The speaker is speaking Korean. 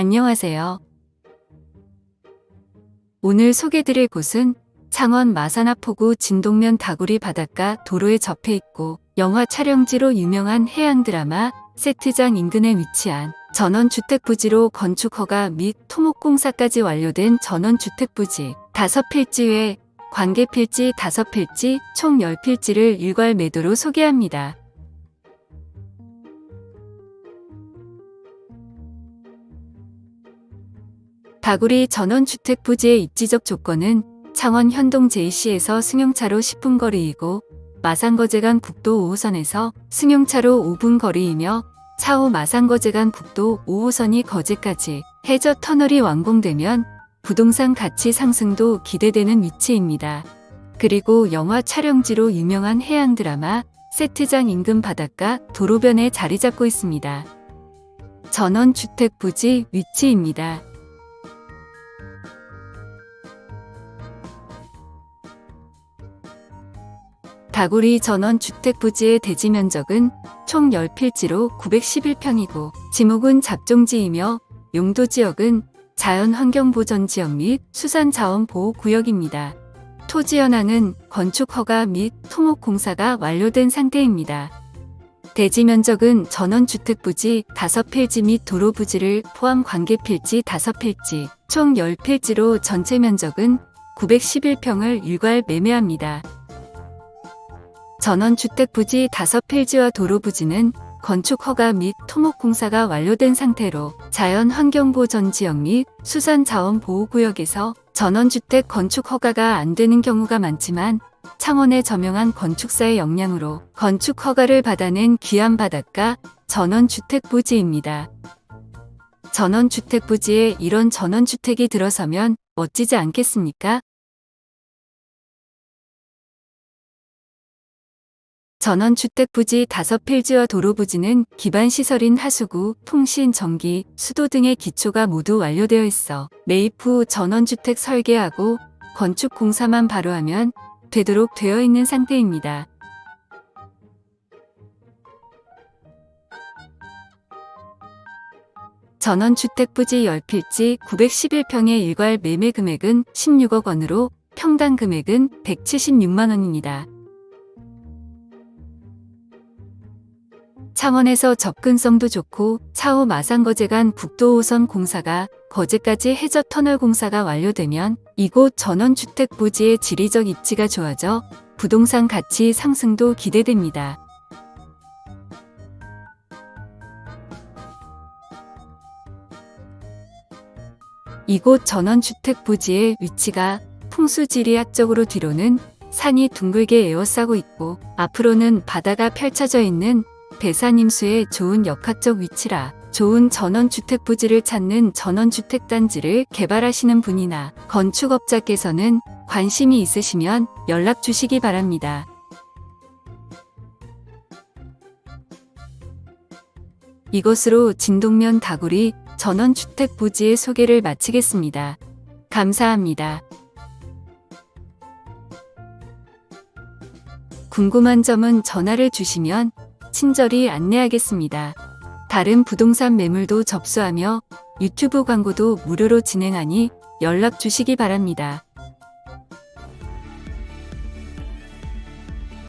안녕하세요. 오늘 소개드릴 곳은 창원 마산 하포구 진동면 다구리 바닷가 도로에 접해 있고 영화 촬영지로 유명한 해양 드라마 세트장 인근에 위치한 전원주택 부지로 건축 허가 및 토목 공사까지 완료된 전원주택 부지 5필지 외 관계 필지 5필지 총 10필지를 일괄 매도로 소개합니다. 다구리 전원주택 부지의 입지적 조건은 창원 현동 JC에서 승용차로 10분 거리이고 마산거제간 국도 5호선에서 승용차로 5분 거리이며 차후 마산거제간 국도 5호선이 거제까지 해저 터널이 완공되면 부동산 가치 상승도 기대되는 위치입니다. 그리고 영화 촬영지로 유명한 해양 드라마 세트장 인근 바닷가 도로변에 자리 잡고 있습니다. 전원주택 부지 위치입니다. 다구리 전원 주택 부지의 대지 면적은 총 10필지로 911평이고 지목은 잡종지이며 용도 지역은 자연환경보전지역 및 수산자원보호구역입니다. 토지 현황은 건축 허가 및 토목공사가 완료된 상태입니다. 대지 면적은 전원주택 부지 5필지 및 도로 부지를 포함 관계 필지 5필지, 총 10필지로 전체 면적은 911평을 일괄 매매합니다. 전원주택 부지 5필지와 도로 부지는 건축 허가 및 토목 공사가 완료된 상태로 자연 환경 보전 지역 및 수산 자원 보호 구역에서 전원주택 건축 허가가 안 되는 경우가 많지만 창원의 저명한 건축사의 역량으로 건축 허가를 받아낸 귀한 바닷가 전원주택 부지입니다. 전원주택 부지에 이런 전원주택이 들어서면 멋지지 않겠습니까? 전원주택 부지 5필지와 도로 부지는 기반 시설인 하수구, 통신, 전기, 수도 등의 기초가 모두 완료되어 있어 매입 후 전원주택 설계하고 건축 공사만 바로 하면 되도록 되어 있는 상태입니다. 전원주택 부지 10필지 911평의 일괄 매매 금액은 16억 원으로 평당 금액은 176만 원입니다. 창원에서 접근성도 좋고 차후 마산거제 간 국도호선 공사가 거제까지 해저 터널 공사가 완료되면 이곳 전원주택 부지의 지리적 입지가 좋아져 부동산 가치 상승도 기대됩니다. 이곳 전원주택 부지의 위치가 풍수지리학적으로 뒤로는 산이 둥글게 에워싸고 있고 앞으로는 바다가 펼쳐져 있는 배산임수의 좋은 역학적 위치라 좋은 전원주택 부지를 찾는 전원주택단지를 개발하시는 분이나 건축업자께서는 관심이 있으시면 연락 주시기 바랍니다. 이것으로 진동면 다구리 전원주택 부지의 소개를 마치겠습니다. 감사합니다. 궁금한 점은 전화를 주시면 친절히 안내하겠습니다. 다른 부동산 매물도 접수하며 유튜브 광고도 무료로 진행하니 연락 주시기 바랍니다.